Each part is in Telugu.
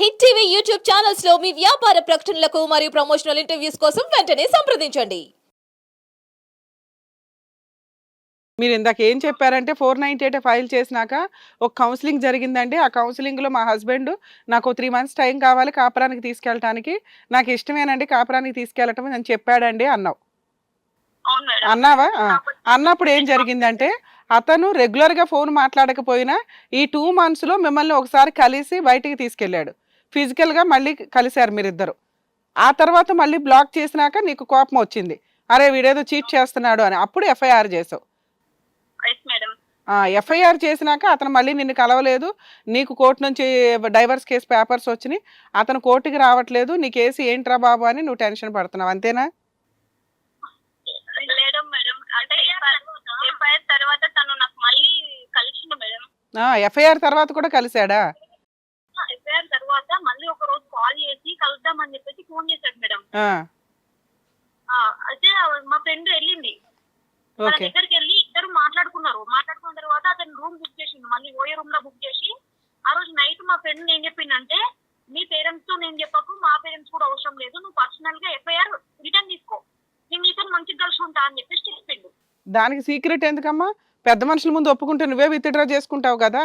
హిట్ టీవీ యూట్యూబ్ ఛానల్స్లో మీ వ్యాపార ప్రకటనలకు మరియు ప్రమోషనల్ ఇంటర్వ్యూస్ కోసం వెంటనే సంప్రదించండి. మీరు ఇందాక ఏం చెప్పారంటే ఫోర్ నైంటీ ఎయిట్ ఫైల్ చేసినాక ఒక కౌన్సిలింగ్ జరిగిందండి. ఆ కౌన్సిలింగ్లో మా హస్బెండ్ నాకు త్రీ మంత్స్ టైం కావాలి కాపురానికి తీసుకెళ్ళటానికి. నాకు ఇష్టమేనండి కాపురానికి తీసుకెళ్ళటం అని చెప్పాడండి అన్నావు. అన్నావా. అన్నప్పుడు ఏం జరిగిందంటే అతను రెగ్యులర్గా ఫోన్ మాట్లాడకపోయినా ఈ టూ మంత్స్లో మిమ్మల్ని ఒకసారి కలిసి బయటికి తీసుకెళ్ళాడు. ఫిజికల్గా మళ్ళీ కలిశారు మీరిద్దరు. ఆ తర్వాత మళ్ళీ బ్లాక్ చేసినాక నీకు కోపం వచ్చింది. అరే వీడేదో చీట్ చేస్తున్నాడు అని అప్పుడు ఎఫ్ఐఆర్ చేసావు ఎఫ్ఐఆర్ చేసినాక అతను మళ్ళీ నిన్ను కలవలేదు. నీకు కోర్టు నుంచి డైవర్స్ కేసు పేపర్స్ వచ్చినాయి. అతను కోర్టుకి రావట్లేదు. నీ కేసు ఏంట్రా బాబు అని నువ్వు టెన్షన్ పడుతున్నావు. అంతేనా? లేడం మేడం అంటే ఎఫ్ఐఆర్ తర్వాత తను నాకు మళ్ళీ కలిసిండు మేడం ఎఫ్ఐఆర్ తర్వాత కూడా కలిశాడా? తర్వాత మళ్ళీ ఒక రోజు కాల్ చేసి కలుద్దామని చెప్పేసి ఫోన్ చేశాడు మేడం. అయితే మా ఫ్రెండ్ వెళ్ళింది. వాళ్ళ దగ్గరికి వెళ్ళి ఇద్దరు మాట్లాడుకున్నారు. మాట్లాడుకున్న తర్వాత అతను రూమ్ బుక్ చేసిండు. మళ్ళీ ఓయే రూమ్లో బుక్ చేసి ఆ రోజు నైట్ మా ఫ్రెండ్ ఏం చెప్పిందంటే మీ పేరెంట్స్తో నేను చెప్పకు మా పేరెంట్స్ కూడా అవసరం లేదు. నువ్వు పర్సనల్గా ఎఫ్ఐఆర్ రిటర్న్ తీసుకో. నేను నీతో మంచి కలిసి ఉంటా అని చెప్పేసి చెప్పిండు. దానికి సీక్రెట్ ఎందుకమ్మా? పెద్ద మనుషుల ముందు ఒప్పుకుంటే నువ్వే విత్డ్రా చేసుకుంటావు కదా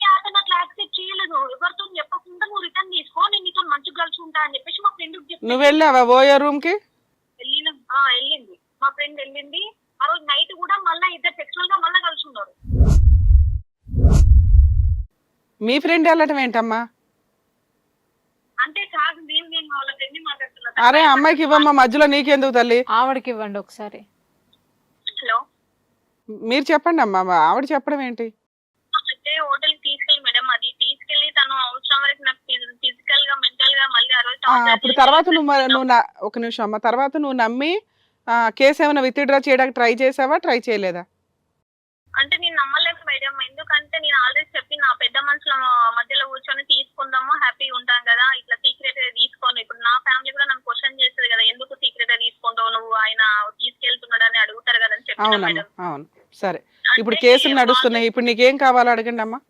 ఏ అతను అట్లా యాక్సెప్ట్ చేయలేదు ఎవరితో చెప్పకుండా నువ్వు రిటర్న్ తీసుకో నేను నీతో మంచి కలిసి ఉంటా అని చెప్పేసి మా ఫ్రెండ్ నువ్వు వెళ్ళావా ఓయో వెళ్ళిన ఆ, వెళ్ళింది. మా ఫ్రెండ్ వెళ్ళింది. ఆ రోజు నైట్ కూడా మళ్ళీ ఇద్దరు సెక్చువల్గా మళ్ళీ కలిసి ఉన్నారు మీ ఫ్రెండ్ వెళ్ళటం ఏంటమ్మా? అంటే కాదు నేను నేను వాళ్ళ ఫ్రెండ్ మాట్లాడుతున్నా? అరే అమ్మాయికి ఇవ్వమ్మా మధ్యలో నీకెందుకు తల్లి? ఆవిడకి ఇవ్వండి ఒకసారి. హలో? మీరు చెప్పండి అమ్మా ఆవిడ చెప్పడం ఏంటి? అయితే హోటల్ తీసుకెళ్ళి మేడం అది తీసుకెళ్ళి తను అవసరం వరకు నాకు ఫిజికల్గా మెంటల్గా మళ్ళీ ఆ రోజు అప్పుడు తర్వాత నువ్వు మరి- నువ్వు నా ఒక నిమిషం అమ్మ. తర్వాత నువ్వు నమ్మి ఆ, కేసు ఏమైనా విత్డ్రా చేయడానికి ట్రై చేసావా? ట్రై చేయలేదా? అంటే నేను నమ్మలేదు మేడం. ఎందుకంటే నేను ఆల్రెడీ చెప్పి నా పెద్ద మనుషుల మధ్యలో కూర్చొని తీసుకుందాము హ్యాపీగా ఉంటాం కదా ఇట్లా సీక్రెట్గా తీసుకోను. ఇప్పుడు నా ఫ్యామిలీ కూడా నన్ను క్వశ్చన్ చేస్తుంది కదా ఎందుకు సీక్రెట్గా తీసుకుంటావు నువ్వు? ఆయన తీసుకెళ్తున్నాడు అని అడుగుతారు కదా అని చెప్పిన అవునమ్మా మేడం. అవును. సరే. ఇప్పుడు అంటే కేసులు వాళ్ళు- నడుస్తున్నాయి. ఇప్పుడు నీకేం కావాలో అడగండి అమ్మా.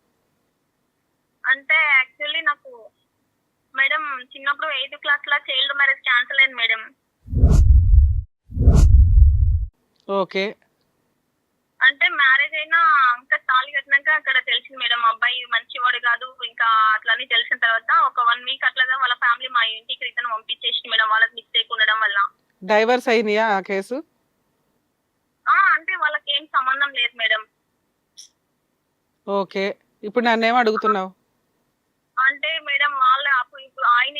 అంటే యాక్చువల్లీ నాకు మేడం చిన్నప్పుడు ఎయిత్ క్లాస్లో చైల్డ్ మ్యారేజ్ క్యాన్సిల్ అయింది మేడం. ఓకే. అంటే మ్యారేజ్ అయినా ఇంకా తాళి కట్టినాక అక్కడ తెలిసింది మేడం అబ్బాయి మంచివాడు కాదు ఇంకా అట్లా అని తెలిసిన తర్వాత ఒక వన్ వీక్ అట్లాగా వాళ్ళ ఫ్యామిలీ మా ఇంటికి రిటర్న్ పంపించేసి మేడం వాళ్ళకి మిస్టేక్ ఉండడం వల్ల. డైవర్స్ అయినాయా ఆ కేసు? ఆ అంటే వాళ్ళకి ఏం సంబంధం లేదు మేడం. ఓకే. ఇప్పుడు నన్ను ఏం అడుగుతున్నావు అంటే మేడం వాళ్ళ అప్పుడు ఇప్పుడు ఆయన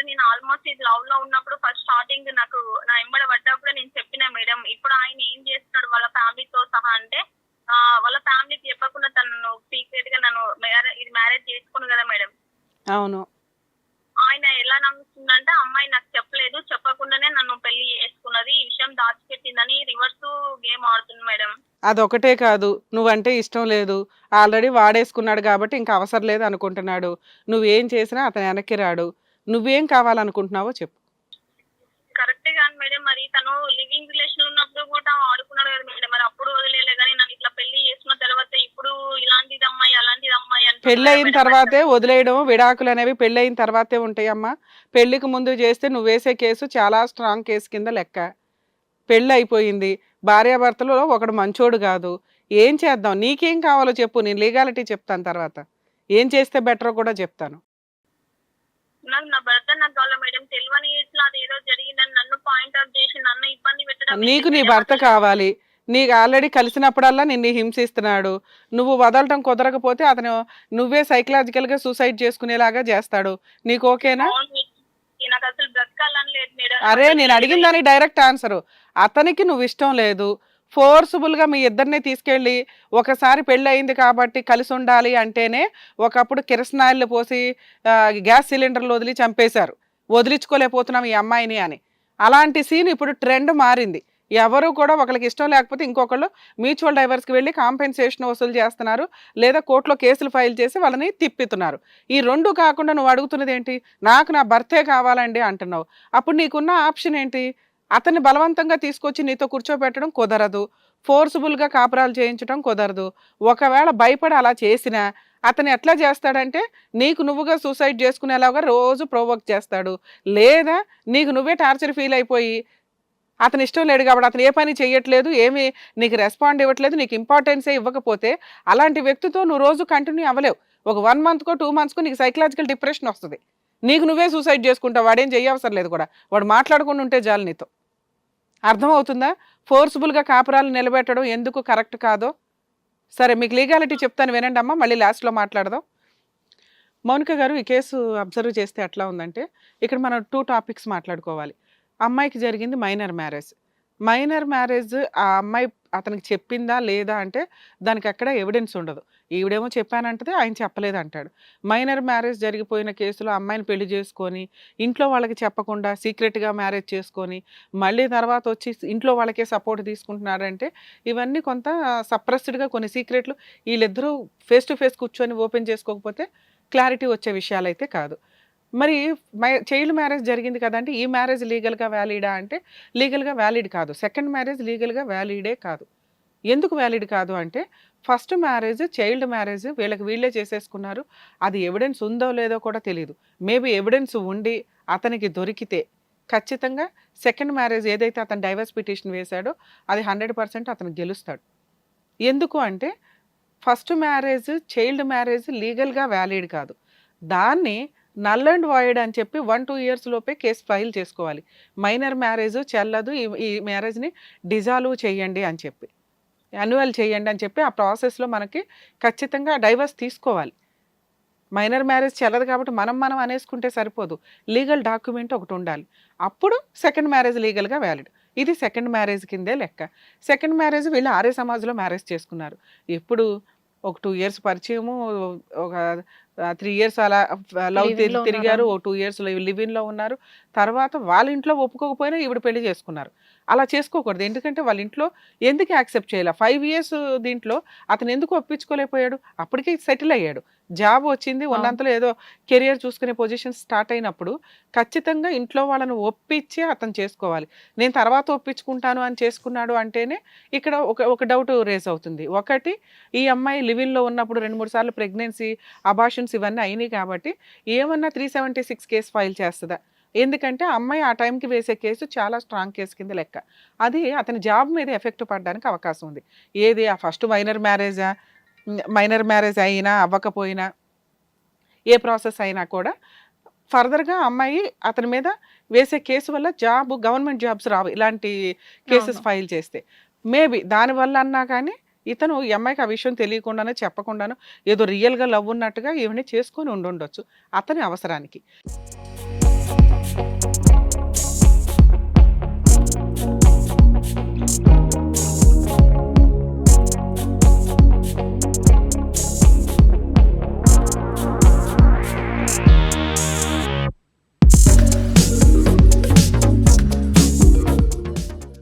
చేస్తున్నంటే నేను ఆల్మోస్ట్ ఇది లవ్లో ఉన్నప్పుడు ఫస్ట్ స్టార్టింగ్ నాకు నా ఎంబడ పడ్డప్పుడు నేను చెప్పిన మేడం ఇప్పుడు ఆయన ఏం చేస్తున్నాడు వాళ్ళ ఫ్యామిలీతో సహా అంటే వాళ్ళ ఫ్యామిలీకి చెప్పకుండా తను సీక్రెట్గా నన్ను ఇది మ్యారేజ్ చేసుకును కదా మేడం అవును. ఆయన ఎలా నమ్ముతుందంటే అమ్మాయి నాకు చెప్పలేదు చెప్పకుండానే నన్ను పెళ్ళి చేసుకున్నది ఈ విషయం దాచిపెట్టిందని రివర్స్ గేమ్ ఆడుతుంది మేడం అదొకటే కాదు. నువ్వంటే ఇష్టం లేదు. ఆల్రెడీ వాడేసుకున్నాడు కాబట్టి ఇంకా అవసరం లేదు అనుకుంటున్నాడు. నువ్వేం చేసినా అతను వెనక్కి రాడు. నువ్వేం కావాలనుకుంటున్నావో చెప్పు. Correct madam. మరి తను లివింగ్ రిలేషన్ ఉన్నప్పుడు కూడా ఆడుకున్నాడు కదా మేడం. మరి అప్పుడు వదిలేలే కానీ నన్ను ఇట్లా పెళ్ళి చేసుకున్న తర్వాత ఇప్పుడు ఇలాంటిది అమ్మాయి అలాంటిది అమ్మాయి పెళ్ళయిన. తర్వాతే వదిలేయడం విడాకులు అనేవి పెళ్ళయిన తర్వాతే ఉంటాయమ్మా. పెళ్ళికి ముందు చేస్తే నువ్వు వేసే కేసు చాలా స్ట్రాంగ్ కేసు కింద లెక్క. పెళ్ళి అయిపోయింది. భార్యాభర్తలో ఒకడు మంచోడు కాదు. ఏం చేద్దాం? నీకేం కావాలో చెప్పు. నేను లీగాలిటీ చెప్తాను తర్వాత. ఏం చేస్తే బెటర్ కూడా చెప్తాను. నాకు నా భర్త మేడం తెలియని ఇట్లా జరిగిందని నన్ను పాయింట్ అవుట్ చేసి నన్ను ఇబ్బంది పెట్టడం నీకు నీ? భర్త కావాలి. నీకు ఆల్రెడీ కలిసినప్పుడల్లా నిన్ను హింసిస్తున్నాడు. నువ్వు వదలటం కుదరకపోతే అతను నువ్వే సైకలాజికల్గా సూసైడ్ చేసుకునేలాగా చేస్తాడు. నీకు ఓకేనా అసలు బ్రతకాలని లేదు మేడం అరే నేను అడిగిన దానికి డైరెక్ట్ ఆన్సర్ అతనికి నువ్వు ఇష్టం లేదు. ఫోర్సుబుల్గా మీ ఇద్దరిని తీసుకెళ్ళి ఒకసారి పెళ్ళి అయింది కాబట్టి కలిసి ఉండాలి అంటేనే ఒకప్పుడు కిరసనాయిల్ పోసి గ్యాస్ సిలిండర్లు వదిలి చంపేశారు. వదిలించుకోలేకపోతున్నాం ఈ అమ్మాయిని అని. అలాంటి సీన్ ఇప్పుడు ట్రెండ్ మారింది. ఎవరు కూడా ఒకరికి ఇష్టం లేకపోతే ఇంకొకళ్ళు మ్యూచువల్ డైవర్స్కి వెళ్ళి కాంపెన్సేషన్ వసూలు చేస్తున్నారు లేదా కోర్టులో కేసులు ఫైల్ చేసి వాళ్ళని తిప్పుతున్నారు. ఈ రెండు కాకుండా నువ్వు అడుగుతున్నది ఏంటి? నాకు నా భర్తే కావాలండి అంటున్నావు. అప్పుడు నీకున్న ఆప్షన్ ఏంటి? అతన్ని బలవంతంగా తీసుకొచ్చి నీతో కూర్చోబెట్టడం కుదరదు. ఫోర్సుబుల్గా కాపురాలు చేయించడం కుదరదు. ఒకవేళ భయపడి అలా చేసినా అతను ఎట్లా చేస్తాడంటే నీకు నువ్వుగా సూసైడ్ చేసుకునేలాగా రోజు ప్రొవోక్ చేస్తాడు. లేదా నీకు నువ్వే టార్చర్ ఫీల్ అయిపోయి అతను ఇష్టం లేడు కాబట్టి అతను ఏ పని చేయట్లేదు ఏమి నీకు రెస్పాండ్ ఇవ్వట్లేదు నీకు ఇంపార్టెన్సే ఇవ్వకపోతే అలాంటి వ్యక్తితో నువ్వు రోజు కంటిన్యూ అవ్వలేవు. ఒక వన్ మంత్కో టూ మంత్స్కో నీకు సైకలాజికల్ డిప్రెషన్ వస్తుంది. నీకు నువ్వే సూసైడ్ చేసుకుంటావు వాడేం చేయవసరం లేదు కూడా. వాడు మాట్లాడకుండా ఉంటే చాలు నీతో. అర్థమవుతుందా? ఫోర్స్ఫుల్గా కాపురాలు నిలబెట్టడం ఎందుకు కరెక్ట్ కాదో? సరే మీకు లీగాలిటీ చెప్తాను వినండి అమ్మా మళ్ళీ లాస్ట్లో మాట్లాడదాం. మౌనిక గారు ఈ కేసు అబ్జర్వ్ చేస్తే ఎట్లా ఉందంటే ఇక్కడ మనం టూ టాపిక్స్ మాట్లాడుకోవాలి. అమ్మాయికి జరిగింది మైనర్ మ్యారేజ్ మైనర్ మ్యారేజ్ ఆ అమ్మాయి అతనికి చెప్పిందా లేదా అంటే దానికి అక్కడ ఎవిడెన్స్ ఉండదు. ఈవిడేమో చెప్పానంటది ఆయన చెప్పలేదు అంటాడు మైనర్ మ్యారేజ్ జరిగిపోయిన కేసులో అమ్మాయిని పెళ్ళి చేసుకొని ఇంట్లో వాళ్ళకి చెప్పకుండా సీక్రెట్గా మ్యారేజ్ చేసుకొని మళ్ళీ తర్వాత వచ్చి ఇంట్లో వాళ్ళకే సపోర్ట్ తీసుకుంటున్నారంటే ఇవన్నీ కొంత సప్రెస్డ్గా కొన్ని సీక్రెట్లు వీళ్ళిద్దరూ ఫేస్ టు ఫేస్ కూర్చొని ఓపెన్ చేసుకోకపోతే క్లారిటీ వచ్చే విషయాలైతే కాదు. మరి మై చైల్డ్ మ్యారేజ్ జరిగింది కదంటే ఈ మ్యారేజ్ లీగల్గా వ్యాలిడా అంటే లీగల్గా వ్యాలిడ్ కాదు. సెకండ్ మ్యారేజ్ లీగల్గా వ్యాలిడే కాదు. ఎందుకు వ్యాలిడ్ కాదు అంటే ఫస్ట్ మ్యారేజ్ చైల్డ్ మ్యారేజ్ వీళ్ళకి వీళ్ళే చేసేసుకున్నారు. అది ఎవిడెన్స్ ఉందో లేదో కూడా తెలియదు మేబీ ఎవిడెన్స్ ఉండి అతనికి దొరికితే ఖచ్చితంగా సెకండ్ మ్యారేజ్ ఏదైతే అతను డైవర్స్ పిటిషన్ వేశాడో అది హండ్రెడ్ పర్సెంట్ అతను గెలుస్తాడు. ఎందుకు అంటే ఫస్ట్ మ్యారేజ్ చైల్డ్ మ్యారేజ్ లీగల్గా వ్యాలిడ్ కాదు. దాన్ని నల్ అండ్ వాయిడ్ అని చెప్పి వన్ టూ ఇయర్స్ లోపే కేసు ఫైల్ చేసుకోవాలి. మైనర్ మ్యారేజ్ చెల్లదు ఈ ఈ మ్యారేజ్ని డిజాల్వ్ చేయండి అని చెప్పి. అన్యువల్ చేయండి అని చెప్పి ఆ ప్రాసెస్లో మనకి ఖచ్చితంగా డైవర్స్ తీసుకోవాలి. మైనర్ మ్యారేజ్ చెల్లదు కాబట్టి మనం మనం అనేసుకుంటే సరిపోదు. లీగల్ డాక్యుమెంట్ ఒకటి ఉండాలి. అప్పుడు సెకండ్ మ్యారేజ్ లీగల్గా వ్యాలిడ్. ఇది సెకండ్ మ్యారేజ్ కిందే లెక్క. సెకండ్ మ్యారేజ్ వీళ్ళు ఆర్య సమాజ్లో మ్యారేజ్ చేసుకున్నారు. ఎప్పుడు ఒక టూ ఇయర్స్ పరిచయము ఒక త్రీ ఇయర్స్ అలా లవ్ తిరిగారు? ఓ టూ ఇయర్స్ లివ్లో ఉన్నారు. తర్వాత వాళ్ళ ఇంట్లో ఒప్పుకోకపోయినా ఈవిడ పెళ్ళి చేసుకున్నారు. అలా చేసుకోకూడదు. ఎందుకంటే వాళ్ళ ఇంట్లో ఎందుకు యాక్సెప్ట్ చేయాలి? ఫైవ్ ఇయర్స్ దీంట్లో అతను ఎందుకు ఒప్పించుకోలేకపోయాడు? అప్పటికే సెటిల్ అయ్యాడు. జాబ్ వచ్చింది ఉన్నంతలో ఏదో కెరియర్ చూసుకునే పొజిషన్ స్టార్ట్ అయినప్పుడు ఖచ్చితంగా ఇంట్లో వాళ్ళని ఒప్పించి అతను చేసుకోవాలి. నేను తర్వాత ఒప్పించుకుంటాను అని చేసుకున్నాడు అంటేనే ఇక్కడ ఒక ఒక డౌట్ రేస్ అవుతుంది. ఒకటి ఈ అమ్మాయి లివింగ్లో ఉన్నప్పుడు రెండు మూడు సార్లు ప్రెగ్నెన్సీ అబాషన్స్ ఇవన్నీ అయినాయి కాబట్టి ఏమన్నా three seventy six case file చేస్తుందా? ఎందుకంటే అమ్మాయి ఆ టైంకి వేసే కేసు చాలా స్ట్రాంగ్ కేసు కింద లెక్క. అది అతని జాబ్ మీద ఎఫెక్ట్ పడడానికి అవకాశం ఉంది. ఏది? ఆ ఫస్ట్ మైనర్ మ్యారేజా మైనర్ మ్యారేజ్ అయినా అవ్వకపోయినా ఏ ప్రాసెస్ అయినా కూడా ఫర్దర్గా అమ్మాయి అతని మీద వేసే కేసు వల్ల జాబ్ గవర్నమెంట్ జాబ్స్ రావు ఇలాంటి కేసెస్. ఫైల్ చేస్తే. మేబీ దానివల్ల అన్నా కానీ ఇతను ఈ అమ్మాయికి ఆ విషయం తెలియకుండానే చెప్పకుండాను ఏదో రియల్గా లవ్ ఉన్నట్టుగా ఈవిని చేసుకొని ఉండుండొచ్చు అతని అవసరానికి.